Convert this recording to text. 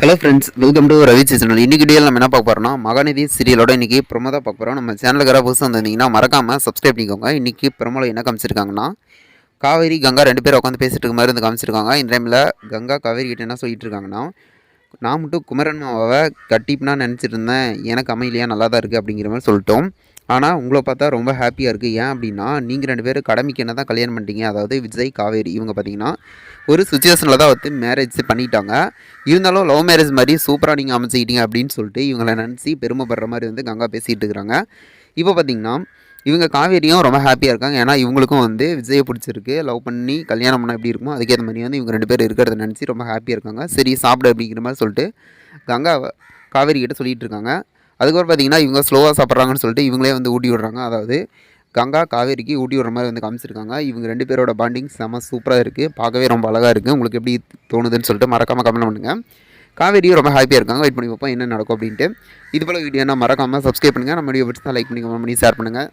Hello friends welcome to Ravi channel இன்னைக்கு வீடியோவில் நம்ம என்ன பார்க்க போகிறோம்னா மகாநிதி சீரியலோட இன்னைக்கு ப்ரொமோ தான் பார்க்க போகிறோம் நம்ம சேனலுக்கு யாராவது புதுசாக வந்திருந்தீங்கன்னா மறக்காமல் சப்ஸ்கிரைப் பண்ணிக்கோங்க. இன்னைக்கு ப்ரொமோவில் என்ன காமிச்சிருக்காங்கன்னா காவேரி கங்கா ரெண்டு பேரும் உட்காந்து பேசிட்டு இருக்க மாதிரி இருந்து காமிச்சிருக்காங்க. இந்த டைமில் கங்கா காவேரி கிட்ட என்ன சொல்லிட்டு இருக்காங்கன்னா நான் மட்டும் குமரன் மாவை கட்டிப்னா நினச்சிட்டு இருந்தேன். எனக்கு அமையலையா? நல்லா தான் இருக்குது அப்படிங்கிற மாதிரி சொல்லிட்டோம். ஆனால் உங்களை பார்த்தா ரொம்ப ஹாப்பியாக இருக்குது ஏன் அப்படின்னா நீங்கள் ரெண்டு பேரும் கடமைக்கு என்ன தான் கல்யாணம் பண்ணிட்டீங்க அதாவது விஜய் காவேரி இவங்க பார்த்தீங்கன்னா ஒரு சுச்சுவேஷனில் தான் வந்து மேரேஜ் பண்ணிட்டாங்க. இருந்தாலும் லவ் மேரேஜ் மாதிரி சூப்பராக நீங்கள் அமைச்சிக்கிட்டீங்க அப்படின்னு சொல்லிட்டு இவங்களை நினச்சி பெருமைப்படுற மாதிரி வந்து கங்கா பேசிகிட்டு இருக்கிறாங்க இப்போ பார்த்தீங்கன்னா இவங்க காவேரியும் ரொம்ப ஹாப்பியாக இருக்காங்க. ஏன்னா இவங்களுக்கும் வந்து விஜயை பிடிச்சிருக்கு. லவ் பண்ணி கல்யாணம் பண்ணால் எப்படி இருக்குமோ அதுக்கேற்ற மாதிரி வந்து இவங்க ரெண்டு பேர் இருக்கிறத நினச்சி ரொம்ப ஹாப்பியாக இருக்காங்க. சரி சாப்பிட அப்படிங்கிற மாதிரி சொல்லிட்டு கங்கா காவேரி கிட்ட சொல்லிகிட்டு இருக்காங்க. அதுக்கப்புறம் பார்த்தீங்கன்னா இவங்க ஸ்லோவாக சாப்பிட்றாங்கன்னு சொல்லிட்டு இவங்களே வந்து ஊட்டி விடுறாங்க. அதாவது கங்கா காவேரிக்கு ஊட்டி விடுற மாதிரி வந்து காமிச்சிருக்காங்க. இவங்க ரெண்டு பேரோட பாண்டிங் செம சூப்பராக இருக்குது பார்க்கவே ரொம்ப அழகாக இருக்குது உங்களுக்கு எப்படி தோணுதுன்னு சொல்லிட்டு மறக்காமல் கமெண்ட் பண்ணுங்கள் காவேரியும் ரொம்ப ஹாப்பியாக இருக்காங்க. வெயிட் பண்ணி பார்ப்போம் என்ன நடக்கும் அப்படின்ட்டு. இது போல் வீடியோனா மறக்காமல் சப்ஸ்கிரைப் பண்ணுங்கள் நம்ம வீடியோ பிடிச்சா லைக் பண்ணி கமெண்ட் பண்ணி ஷேர் பண்ணுங்கள்